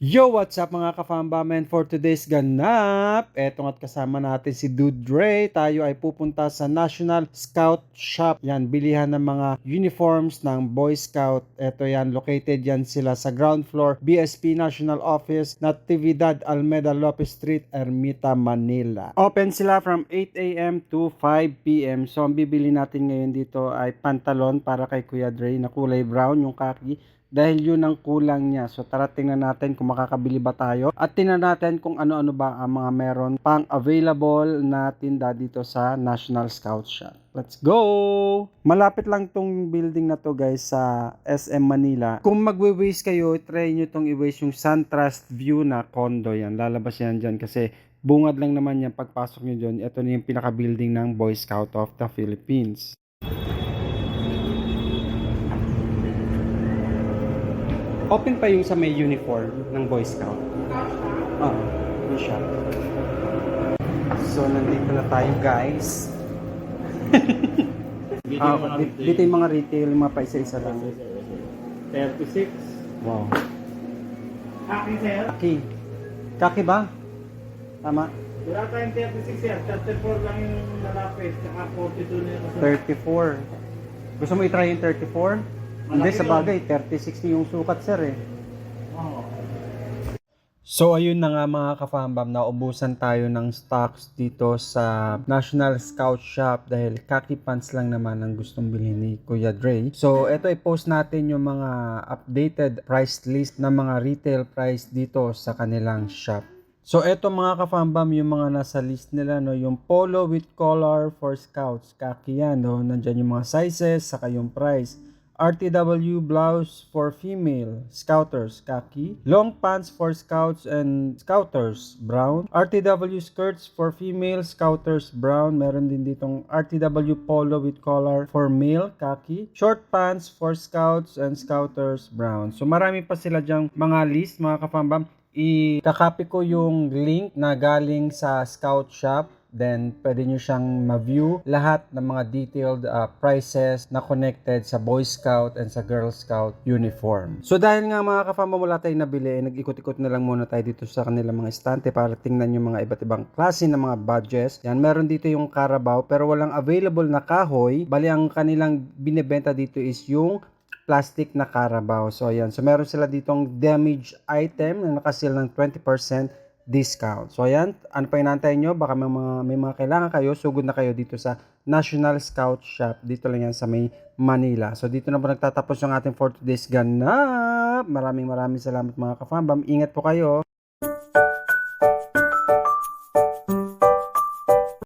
Yo, what's up mga ka-famba men for today's ganap? Eto nga't kasama natin si Dude Dre. Tayo ay pupunta sa National Scout Shop. Yan, bilihan ng mga uniforms ng Boy Scout. Eto yan, located yan sila sa ground floor, BSP National Office, Natividad Almeda Lopez Street, Ermita, Manila. Open sila from 8 a.m. to 5 p.m. So, ang bibili natin ngayon dito ay pantalon para kay Kuya Dre na kulay brown, yung kaki dahil yun ang kulang niya. So tara tingnan natin kung makakabili ba tayo at tingnan natin kung ano-ano ba ang mga meron pang available na tinda dito sa National Scout Shop. Let's go! Malapit lang tong building na to guys sa SM Manila. Kung magwe-waste kayo, try nyo tong i-waste yung SunTrust View na condo yan. Lalabas yan dyan kasi bungad lang naman yan pagpasok nyo dyan. Ito na yung pinaka-building ng Boy Scout of the Philippines. Open pa yung sa may uniform ng Boy Scout. Ah, yung shop. So, nandito na tayo guys. ah, dito, dito yung mga retail, yung mga paisa-isa lang. 36. Wow. Akin sir. Kaki. Kaki ba? Tama? Wala tayong 36 sir. 34 lang yung lalapit. Tsaka 42 na yung 34. Gusto mo i-try yung 34? Hindi, sa bagay, 36 yung sukat sir eh. So ayun na nga mga ka-fambam, naubusan tayo ng stocks dito sa National Scout Shop dahil khaki pants lang naman ang gustong bilhin ni Kuya Dre. So ito i-post natin yung mga updated price list ng mga retail price dito sa kanilang shop. So eto mga ka-fambam, yung mga nasa list nila, no, yung polo with collar for scouts, khaki yan, no, nandyan yung mga sizes, saka yung price. RTW blouse for female scouters khaki, long pants for scouts and scouters brown, RTW skirts for female scouters brown, meron din ditong RTW polo with collar for male khaki, short pants for scouts and scouters brown. So marami pa sila diyang mga list mga kafambam. I-copy ko yung link na galing sa scout shop Then, pwede nyo siyang ma-view lahat ng mga detailed uh, prices na connected sa Boy Scout and sa Girl Scout uniform. So, dahil nga mga kafama wala tayong nabili, eh, nag-ikot-ikot na lang muna tayo dito sa kanilang mga estante para tingnan yung mga iba't ibang klase ng mga badges. Yan, meron dito yung Carabao pero walang available na kahoy. Bali, ang kanilang binibenta dito is yung plastic na Carabao. So, ayan. So, meron sila ditong damage item na nakasil ng 20% discount. So ayan, ano pa inaantay nyo? Baka may mga, may mga kailangan kayo, sugod na kayo dito sa National Scout Shop. Dito lang yan sa may Manila. So dito na po nagtatapos yung ating for today's ganap. Maraming maraming salamat mga kafambam. Ingat po kayo.